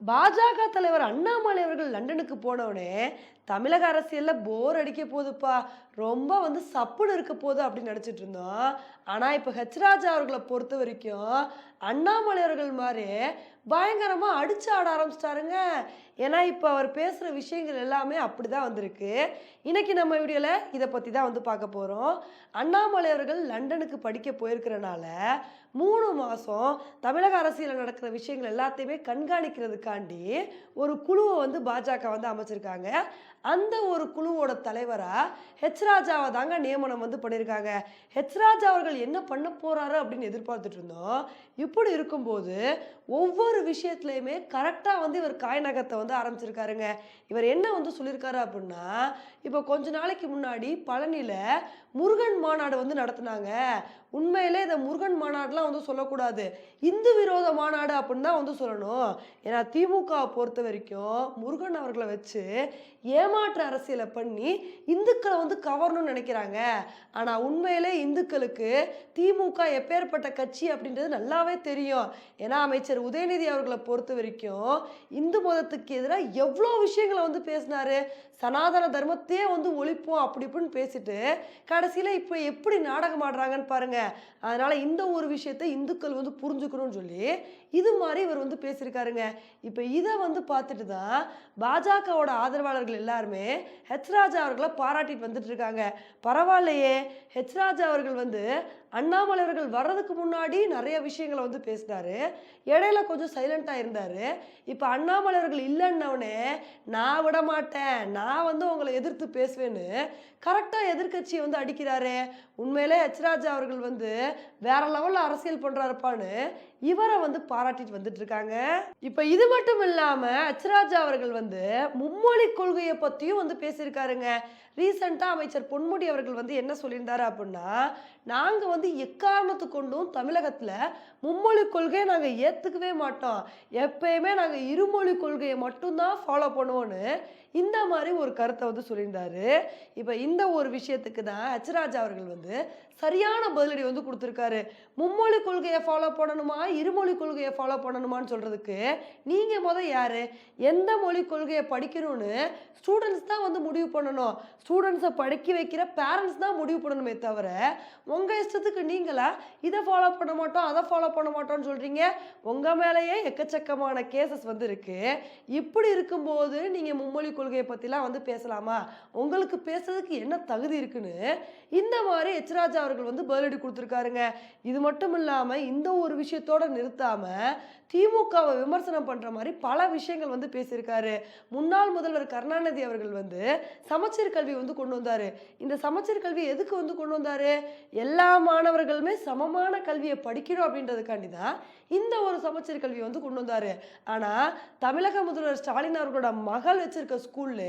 பாஜக தலைவர் அண்ணாமலை அவர்கள் லண்டனுக்கு போனவுடனே தமிழக அரசியலில் போர் அடிக்க போகுதுப்பா. ரொம்ப வந்து சப்புன்னு இருக்க போகுது அப்படின்னு நினச்சிட்டு இருந்தோம். ஆனால் இப்போ ஹெச்ராஜா அவர்களை பொறுத்த வரைக்கும் அண்ணாமலை அவர்கள் மாதிரி பயங்கரமாக அடிச்சு ஆட ஆரம்பிச்சிட்டாருங்க. ஏன்னா இப்போ அவர் பேசுகிற விஷயங்கள் எல்லாமே அப்படி தான் வந்திருக்கு. இன்றைக்கி நம்ம வீடியோவில் இதை பற்றி தான் வந்து பார்க்க போகிறோம் அண்ணாமலை அவர்கள் லண்டனுக்கு படிக்க போயிருக்கிறனால மூணு மாதம் தமிழக அரசியலில் நடக்கிற விஷயங்கள் எல்லாத்தையுமே கண்காணிக்கிறதுக்காண்டி ஒரு குழுவை வந்து பாஜக வந்து அமைச்சிருக்காங்க. அந்த ஒரு குழுவோட தலைவராக ஹெச் ராஜாவை தாங்க நியமனம் வந்து பண்ணியிருக்காங்க ஹெச் ராஜா அவர்கள் என்ன பண்ண போகிறாரு அப்படின்னு எதிர்பார்த்துட்டு இருந்தோம். இப்படி இருக்கும்போது ஒவ்வொரு விஷயத்துலையுமே கரெக்டாக வந்து இவர் காய்நகத்தை வந்து ஆரம்பிச்சிருக்காருங்க. இவர் என்ன வந்து சொல்லியிருக்காரு அப்படின்னா இப்போ கொஞ்ச நாளைக்கு முன்னாடி பழனியில் முருகன் மாநாடு வந்து நடத்துனாங்க. உண்மையிலே இந்த முருகன் மாநாடுலாம் வந்து சொல்லக்கூடாது. இந்து விரோத மாநாடு அப்படின்னு தான் வந்து சொல்லணும். ஏன்னா திமுகவை பொறுத்த வரைக்கும் முருகன் அவர்களை வச்சு ஏமாற்று அரசியலை பண்ணி இந்துக்களை வந்து கவரணும்னு நினைக்கிறாங்க. ஆனால் உண்மையிலே இந்துக்களுக்கு திமுக எப்பேற்பட்ட கட்சி அப்படின்றது நல்லாவே தெரியும். ஏன்னா அமைச்சர் உதயநிதி அவர்களை பொறுத்த வரைக்கும் இந்து மதத்துக்கு எதிராக எவ்வளோ விஷயங்களை வந்து பேசினாரு. சனாதன தர்மத்தையே வந்து ஒழிப்போம் அப்படி இப்படின்னு பேசிட்டு கடைசியில் இப்போ எப்படி நாடகம் ஆடுறாங்கன்னு பாருங்க. அதனால இந்த ஒரு விஷயத்தை இந்துக்கள் வந்து புரிஞ்சுக்கணும்னு சொல்லி இது மாதிரி இவர் வந்து பேசியிருக்காருங்க. இப்போ இதை வந்து பார்த்துட்டு தான் பாஜகவோட ஆதரவாளர்கள் எல்லாருமே ஹெச் ராஜா அவர்களை பாராட்டிட்டு வந்துட்டு இருக்காங்க. பரவாயில்லையே. ஹெச் ராஜா அவர்கள் வந்து அண்ணாமலை அவர்கள் வர்றதுக்கு முன்னாடி நிறைய விஷயங்களை வந்து பேசினாரு. இடையில கொஞ்சம் சைலண்டாக இருந்தார். இப்போ அண்ணாமலை அவர்கள் இல்லைன்னொடனே நான் விட மாட்டேன் நான் வந்து உங்களை எதிர்த்து பேசுவேன்னு கரெக்டாக எதிர்க்கட்சியை வந்து அடிக்கிறாரு. உண்மையிலே ஹெச் அவர்கள் வந்து வேற லெவலில் அரசியல் பண்ணுறாருப்பான்னு இவரை வந்து பாராட்டிட்டு வந்துட்டு இருக்காங்க. இப்போ இது மட்டும் இல்லாமல் அச்சராஜா அவர்கள் வந்து மும்மொழி கொள்கையை பற்றியும் வந்து பேசியிருக்காருங்க. ரீசெண்டாக அமைச்சர் பொன்முடி அவர்கள் வந்து என்ன சொல்லியிருந்தாரு அப்படின்னா நாங்கள் வந்து எக்காரணத்து கொண்டும் தமிழகத்தில் மும்மொழி கொள்கையை நாங்கள் ஏற்றுக்கவே மாட்டோம். எப்பயுமே நாங்கள் இருமொழி கொள்கையை மட்டும்தான் ஃபாலோ பண்ணுவோன்னு இந்த மாதிரி ஒரு கருத்தை வந்து சொல்லியிருந்தாரு. இப்போ இந்த ஒரு விஷயத்துக்கு தான் ஹெச் அவர்கள் வந்து சரியான பதிலடி வந்து கொடுத்துருக்காரு. மும்மொழி கொள்கையை ஃபாலோ பண்ணணுமா? இருமொழி கொள்கையை ஃபாலோ பண்ணணுமான்னு சொல்கிறதுக்கு நீங்கள் முத யார்? எந்த மொழி கொள்கையை படிக்கணும்னு ஸ்டூடெண்ட்ஸ் தான் வந்து முடிவு பண்ணணும். ஸ்டூடெண்ட்ஸை படிக்க வைக்கிற பேரண்ட்ஸ் தான் முடிவு பண்ணணுமே தவிர உங்கள் இஷ்டத்துக்கு நீங்களா இதை ஃபாலோ பண்ண மாட்டோம் அதை ஃபாலோ பண்ண மாட்டோம்னு சொல்கிறீங்க உங்கள் மேலேயே எக்கச்சக்கமான கேசஸ் வந்து இருக்குது இப்படி இருக்கும்போது நீங்கள் மும்மொழி கொள்கையை பற்றிலாம் வந்து பேசலாமா? உங்களுக்கு பேசுறதுக்கு என்ன தகுதி இருக்குன்னு இந்த மாதிரி எச்ராஜா அவர்கள் வந்து பதிலடி கொடுத்துருக்காருங்க. இது மட்டும் இல்லாமல் இந்த ஒரு விஷயத்தோட நிறுத்தாமல் திமுகவை விமர்சனம் பண்ணுற மாதிரி பல விஷயங்கள் வந்து பேசியிருக்காரு. முன்னாள் முதல்வர் கருணாநிதி அவர்கள் வந்து சமச்சீர் கல்வி வந்து கொண்டு வந்தார். இந்த சமச்சீர் கல்வி எதுக்கு வந்து கொண்டு வந்தார்? எல்லா மாணவர்களுமே சமமான கல்வியை படிக்கணும் அப்படின்றதுக்காண்டி தான் இந்த ஒரு சமச்சீர் கல்வியை வந்து கொண்டு வந்தார். ஆனால் தமிழக முதல்வர் ஸ்டாலின் அவர்களோட மகள் வச்சிருக்க ஸ்கூல்ல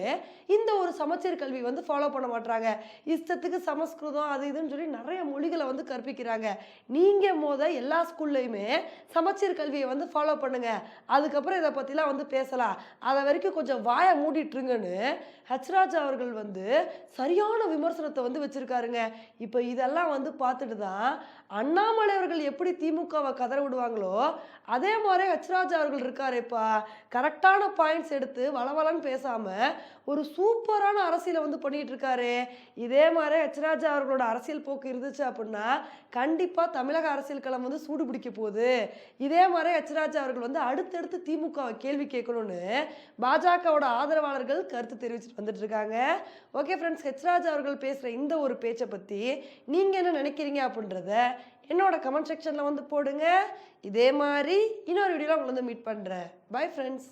இந்த ஒரு சமச்சீர் கல்வி வந்து ஃபாலோ பண்ண மாட்டாங்க இஷ்டத்துக்கு சமஸ்கிருதம் அது இதுன்னு சொல்லி நிறைய மொழிகளை வந்து கற்பிக்கிறாங்க. நீங்கள் மோத எல்லா ஸ்கூல்லையுமே சமச்சீர் கல்வியை வந்து ஃபாலோ பண்ணுங்க. அதுக்கப்புறம் இதை பற்றிலாம் வந்து பேசலாம். அதை வரைக்கும் கொஞ்சம் வாயை மூடிட்டுருங்கன்னு ஹச்ராஜ் அவர்கள் வந்து சரியான விமர்சனத்தை வந்து வச்சிருக்காருங்க. இப்போ இதெல்லாம் வந்து பார்த்துட்டு தான் அண்ணாமலை அவர்கள் எப்படி திமுகவை கதற விடுவாங்களோ அதே மாதிரி ஹச்ராஜ் அவர்கள் இருக்காரேப்பா. கரெக்டான பாயிண்ட்ஸ் எடுத்து வளவலன்னு பேசாமல் ஒரு சூப்பரான அரசியலை வந்து பண்ணிகிட்டு இருக்காரு இதே மாதிரி ஹச்ராஜா அவர்களோட அரசியல் போக்கு இருந்துச்சு அப்படின்னா கண்டிப்பாக தமிழக அரசியல் களம் வந்து சூடு பிடிக்க போகுது. இதே மாதிரி ஹெச்ராஜா அவர்கள் வந்து அடுத்தடுத்து திமுகவை கேள்வி கேட்கணும்னு பாஜகவோட ஆதரவாளர்கள் கருத்து தெரிவிச்சுட்டு வந்துட்டு இருக்காங்க. ஓகே ஃப்ரெண்ட்ஸ் ஹெச்ராஜா அவர்கள் பேசுகிற இந்த ஒரு பேச்சை பற்றி நீங்கள் என்ன நினைக்கிறீங்க அப்படின்றத என்னோட கமெண்ட் செக்ஷனில் வந்து போடுங்க. இதே மாதிரி இன்னொரு வீடியோவில் உங்களை வந்து மீட் பண்ணுறேன் பை ஃப்ரெண்ட்ஸ்